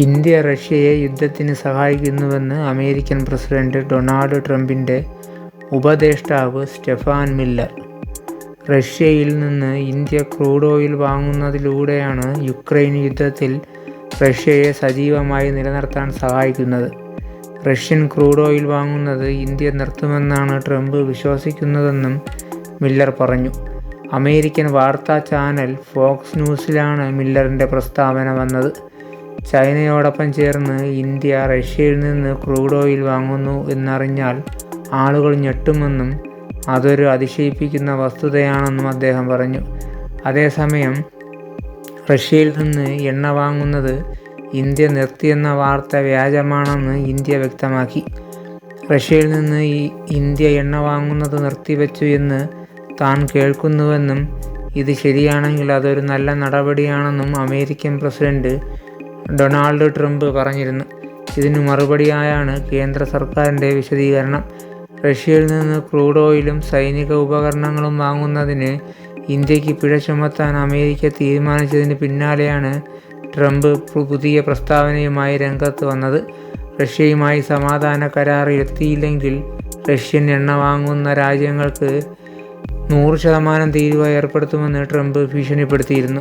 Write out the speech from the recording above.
India റഷ്യയെ യുദ്ധത്തിന് സഹായിക്കുന്നുവെന്ന് American president Donald ട്രംപിന്റെ ഉപദേഷ്ടാവ് സ്റ്റെഫാൻ മില്ലർ. റഷ്യയിൽ നിന്ന് ഇന്ത്യ ക്രൂഡ് ഓയിൽ വാങ്ങുന്നതിലൂടെയാണ് യുക്രൈൻ യുദ്ധത്തിൽ റഷ്യയെ സജീവമായി നിലനിർത്താൻ സഹായിക്കുന്നത്. റഷ്യൻ ക്രൂഡ് ഓയിൽ വാങ്ങുന്നത് ഇന്ത്യ നിർത്തുമെന്നാണ് ട്രംപ് വിശ്വസിക്കുന്നതെന്നും മില്ലർ പറഞ്ഞു. അമേരിക്കൻ വാർത്താ ചാനൽ ഫോക്സ് ന്യൂസിലാണ് മില്ലറിന്റെ പ്രസ്താവന വന്നത്. ചൈനയോടൊപ്പം ചേർന്ന് ഇന്ത്യ റഷ്യയിൽ നിന്ന് ക്രൂഡ് ഓയിൽ വാങ്ങുന്നു എന്നറിഞ്ഞാൽ ആളുകൾ ഞെട്ടുമെന്നും അതൊരു അതിശയിപ്പിക്കുന്ന വസ്തുതയാണെന്നും അദ്ദേഹം പറഞ്ഞു. അതേസമയം റഷ്യയിൽ നിന്ന് എണ്ണ വാങ്ങുന്നത് ഇന്ത്യ നിർത്തിയെന്ന വാർത്ത വ്യാജമാണെന്ന് ഇന്ത്യ വ്യക്തമാക്കി. റഷ്യയിൽ നിന്ന് ഈ ഇന്ത്യ എണ്ണ വാങ്ങുന്നത് നിർത്തിവെച്ചു എന്ന് താൻ കേൾക്കുന്നുവെന്നും ഇത് ശരിയാണെങ്കിൽ അതൊരു നല്ല നടപടിയാണെന്നും അമേരിക്കൻ പ്രസിഡന്റ് ഡൊണാൾഡ് ട്രംപ് പറഞ്ഞിരുന്നു. ഇതിനു മറുപടിയായാണ് കേന്ദ്ര സർക്കാരിന്റെ വിശദീകരണം. റഷ്യയിൽ നിന്ന് ക്രൂഡ് ഓയിലും സൈനിക ഉപകരണങ്ങളും വാങ്ങുന്നതിന് ഇന്ത്യയ്ക്ക് പിഴ ചുമത്താൻ അമേരിക്ക തീരുമാനിച്ചതിന് പിന്നാലെയാണ് ട്രംപ് പുതിയ പ്രസ്താവനയുമായി രംഗത്ത് വന്നത്. റഷ്യയുമായി സമാധാന കരാർ എത്തിയില്ലെങ്കിൽ റഷ്യൻ എണ്ണ വാങ്ങുന്ന രാജ്യങ്ങൾക്ക് നൂറ് ശതമാനം തീരുവ ഏർപ്പെടുത്തുമെന്ന് ട്രംപ് ഭീഷണിപ്പെടുത്തിയിരുന്നു.